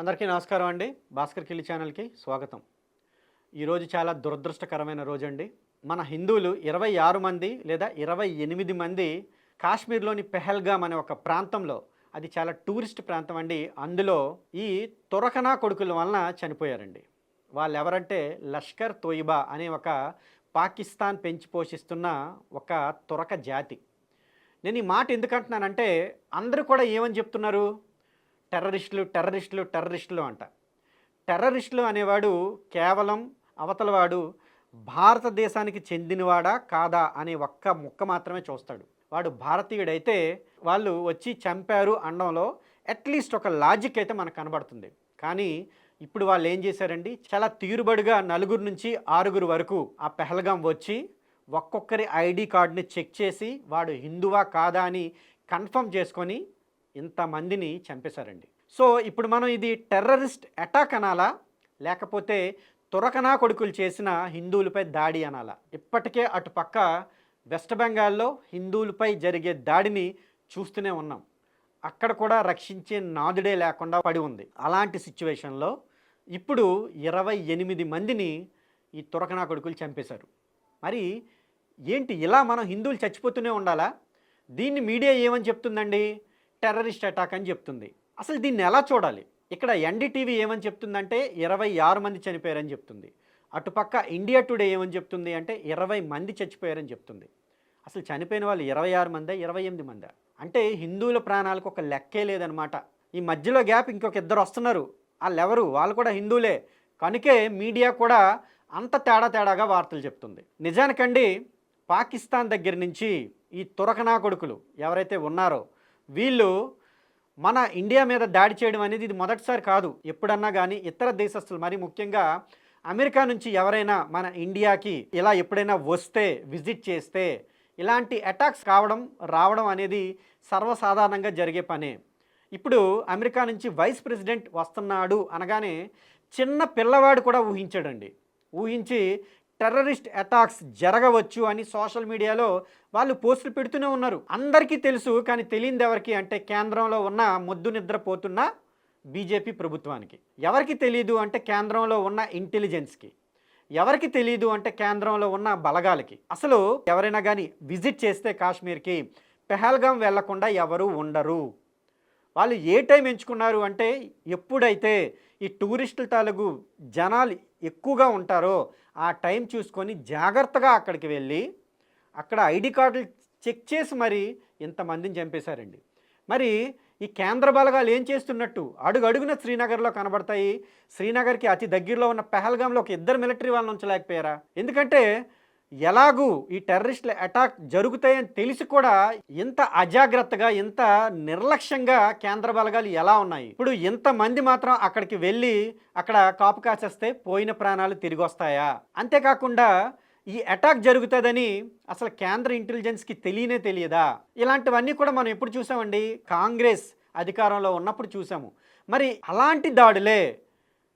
అందరికీ నమస్కారం అండి. భాస్కర్ కిల్లి ఛానల్కి స్వాగతం. ఈరోజు చాలా దురదృష్టకరమైన రోజు అండి మన హిందువులు ఇరవై ఆరు మంది లేదా ఇరవై ఎనిమిది మంది కాశ్మీర్లోని పెహల్గామ్ అనే ఒక ప్రాంతంలో అది చాలా టూరిస్ట్ ప్రాంతం అండి. అందులో ఈ తురకనా కొడుకుల వలన చనిపోయారండి. వాళ్ళు ఎవరంటే లష్కర్ తోయిబా అనే ఒక పాకిస్తాన్ పెంచి పోషిస్తున్న ఒక తురక జాతి. నేను ఈ మాట ఎందుకంటున్నానంటే అందరూ కూడా ఏమని చెప్తున్నారు? టెర్రరిస్టులు టెర్రరిస్టులు టెర్రరిస్టులు అంట. టెర్రరిస్టులు అనేవాడు కేవలం అవతలవాడు భారతదేశానికి చెందినవాడా కాదా అనే ఒక్క ముక్క మాత్రమే చూస్తాడు. వాడు భారతీయుడైతే వాళ్ళు వచ్చి చంపారు అనడంలో అట్లీస్ట్ ఒక లాజిక్ అయితే మనకు కనబడుతుంది. కానీ ఇప్పుడు వాళ్ళు ఏం చేశారండి? చాలా తీరుబడిగా నలుగురు నుంచి ఆరుగురు వరకు ఆ పెహల్గాం వచ్చి ఒక్కొక్కరి ఐడి కార్డుని చెక్ చేసి వాడు హిందువా కాదా అని కన్ఫర్మ్ చేసుకొని ఇంతమందిని చంపేశారండి. సో ఇప్పుడు మనం ఇది టెర్రరిస్ట్ అటాక్ అనాలా? లేకపోతే తురకనా కొడుకులు చేసిన హిందువులపై దాడి అనాలా? ఇప్పటికే అటుపక్క వెస్ట్ బెంగాల్లో హిందువులపై జరిగే దాడిని చూస్తూనే ఉన్నాం. అక్కడ కూడా రక్షించే నాదుడే లేకుండా పడి ఉంది. అలాంటి సిచ్యువేషన్లో ఇప్పుడు ఇరవై ఎనిమిది మందిని ఈ తురకనా కొడుకులు చంపేశారు. మరి ఏంటి ఇలా మనం హిందువులు చచ్చిపోతూనే ఉండాలా? దీన్ని మీడియా ఏమని చెప్తుందండి? టెర్రరిస్ట్ అటాక్ అని చెప్తుంది. అసలు దీన్ని ఎలా చూడాలి? ఇక్కడ ఎన్డీటీవీ ఏమని చెప్తుందంటే ఇరవై ఆరు మంది చనిపోయారని చెప్తుంది. అటుపక్క ఇండియా టుడే ఏమని చెప్తుంది అంటే ఇరవై మంది చచ్చిపోయారని చెప్తుంది. అసలు చనిపోయిన వాళ్ళు ఇరవై ఆరు మందా ఇరవై ఎనిమిది మందా? అంటే హిందువుల ప్రాణాలకు ఒక లెక్కే లేదనమాట ఈ మధ్యలో గ్యాప్ ఇంకొక ఇద్దరు వస్తున్నారు. వాళ్ళు ఎవరు వాళ్ళు కూడా హిందువులే. కనుకే మీడియా కూడా అంత తేడా తేడాగా వార్తలు చెప్తుంది. నిజానికండి పాకిస్తాన్ దగ్గర నుంచి ఈ తురకనా కొడుకులు ఎవరైతే ఉన్నారో వీళ్ళు మన ఇండియా మీద దాడి చేయడం అనేది ఇది మొదటిసారి కాదు. ఎప్పుడన్నా కానీ ఇతర దేశస్తులు మరి ముఖ్యంగా అమెరికా నుంచి ఎవరైనా మన ఇండియాకి ఇలా ఎప్పుడైనా వస్తే విజిట్ చేస్తే ఇలాంటి అటాక్స్ కావడం రావడం అనేది సర్వసాధారణంగా జరిగే పనే. ఇప్పుడు అమెరికా నుంచి వైస్ ప్రెసిడెంట్ వస్తున్నాడు అనగానే చిన్న పిల్లవాడు కూడా ఊహించాడండి. ఊహించి టెర్రరిస్ట్ అటాక్స్ జరగవచ్చు అని సోషల్ మీడియాలో వాళ్ళు పోస్టులు పెడుతూనే ఉన్నారు. అందరికీ తెలుసు కానీ తెలియదు ఎవరికి అంటే కేంద్రంలో ఉన్న మొద్దు నిద్రపోతున్న బీజేపీ ప్రభుత్వానికి. ఎవరికి తెలియదు అంటే కేంద్రంలో ఉన్న ఇంటెలిజెన్స్కి. ఎవరికి తెలియదు అంటే కేంద్రంలో ఉన్న బలగాలకి. అసలు ఎవరైనా కానీ విజిట్ చేస్తే కాశ్మీర్కి పెహల్గాం వెళ్ళకుండా ఎవరు ఉండరు. వాళ్ళు ఏ టైం ఎంచుకున్నారు అంటే ఎప్పుడైతే ఈ టూరిస్టుల తాలూకు జనాలు ఎక్కువగా ఉంటారో ఆ టైం చూసుకొని జాగ్రత్తగా అక్కడికి వెళ్ళి అక్కడ ఐడి కార్డులు చెక్ చేసి మరి ఇంతమందిని చంపేశారండి. మరి ఈ కేంద్ర బలగాలు ఏం చేస్తున్నట్టు? అడుగు అడుగున శ్రీనగర్లో కనబడతాయి. శ్రీనగర్కి అతి దగ్గరలో ఉన్న పెహల్గాంలో ఒక ఇద్దరు మిలిటరీ వాళ్ళని ఉంచలేకపోయారా? ఎందుకంటే ఎలాగూ ఈ టెర్రరిస్టుల అటాక్ జరుగుతాయని తెలిసి కూడా ఇంత అజాగ్రత్తగా ఇంత నిర్లక్ష్యంగా కేంద్ర బలగాలు ఎలా ఉన్నాయి? ఇప్పుడు ఇంతమంది మాత్రం అక్కడికి వెళ్ళి అక్కడ కాపు కాసేస్తే పోయిన ప్రాణాలు తిరిగి వస్తాయా? అంతేకాకుండా ఈ అటాక్ జరుగుతుందని అసలు కేంద్ర ఇంటెలిజెన్స్కి తెలియనే తెలియదా? ఇలాంటివన్నీ కూడా మనం ఎప్పుడు చూసామండి? కాంగ్రెస్ అధికారంలో ఉన్నప్పుడు చూసాము. మరి అలాంటి దాడులే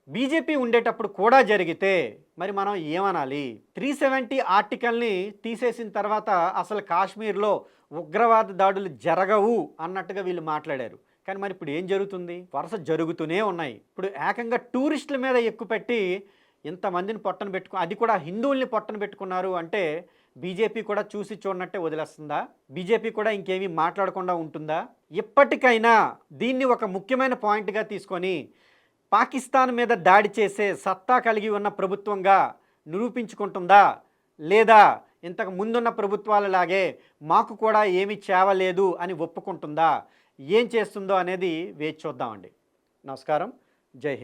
బీజేపీ ఉండేటప్పుడు కూడా జరిగితే మరి మనం ఏమనాలి? త్రీ సెవెంటీ ఆర్టికల్ని తీసేసిన తర్వాత అసలు కాశ్మీర్లో ఉగ్రవాద దాడులు జరగవు అన్నట్టుగా వీళ్ళు మాట్లాడారు. కానీ మరి ఇప్పుడు ఏం జరుగుతుంది? వరుస జరుగుతూనే ఉన్నాయి. ఇప్పుడు ఏకంగా టూరిస్టుల మీద ఎక్కువ పెట్టి ఇంతమందిని పొట్టను పెట్టుకు అది కూడా హిందువుల్ని పొట్టను పెట్టుకున్నారు అంటే బీజేపీ కూడా చూసి చూడనట్టే వదిలేస్తుందా? బీజేపీ కూడా ఇంకేమీ మాట్లాడకుండా ఉంటుందా? ఇప్పటికైనా దీన్ని ఒక ముఖ్యమైన పాయింట్గా తీసుకొని పాకిస్తాన్ మీద దాడి చేసే సత్తా కలిగి ఉన్న ప్రభుత్వంగా నిరూపించుకుంటుందా? లేదా ఇంతకు ముందున్న ప్రభుత్వాలలాగే మాకు కూడా ఏమీ చేవలేదు అని ఒప్పుకుంటుందా? ఏం చేస్తుందో అనేది వేచి చూద్దామండి. నమస్కారం. జై హింద్.